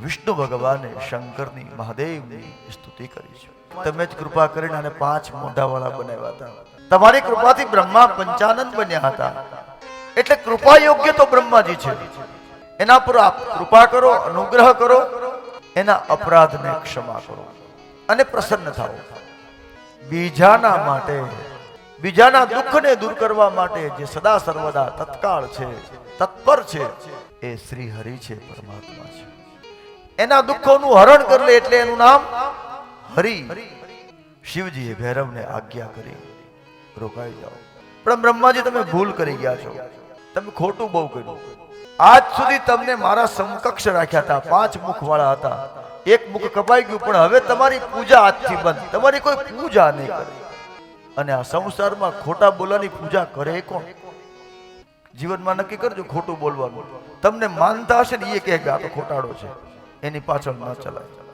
વિષ્ણુ ભગવાને શંકરની મહાદેવની સ્તુતિ કરી છે. તમે જ કૃપા કરીને આને પાંચ મોઢાવાળા બનાવ્યા હતા. તમારી કૃપાથી બ્રહ્મા પંચાનંદ બન્યા હતા. એટલે કૃપા યોગ્ય તો બ્રહ્માજી છે. એના પર આપ કૃપા કરો, અનુગ્રહ કરો, એના અપરાધને ક્ષમા કરો અને પ્રસન્ન થાઓ. બીજાના માટે, બીજાના દુઃખને દૂર કરવા માટે જે સદા સર્વદા તત્કાળ છે, તત્પર છે, એ શ્રી હરિ છે, પરમાત્મા છે. એના દુઃખોનું હરણ કરી લે એટલે એનું નામ હરિ. શિવજીએ ભૈરવને આજ્ઞા કરી. રોકાઈ જાઓ. પણ બ્રહ્માજી, તમે ભૂલ કરી ગયા છો. તમે ખોટું બહુ કર્યું. આજ સુધી તમને મારા સમકક્ષ રાખ્યા હતા. પાંચ મુખ વાળા હતા. એક મુખ કપાઈ ગયું, પણ હવે તમારી પૂજા આજથી બંધ. તમારી કોઈ પૂજા નહીં કરે. અને આ સંસારમાં ખોટા બોલવાની પૂજા કરે કોણ? જીવનમાં નક્કી કરજો ખોટું બોલવાનું. તમને માનતા હશે ને એ કહે કે આ તો ખોટાડો છે. એની પાછળ ન ચલાય.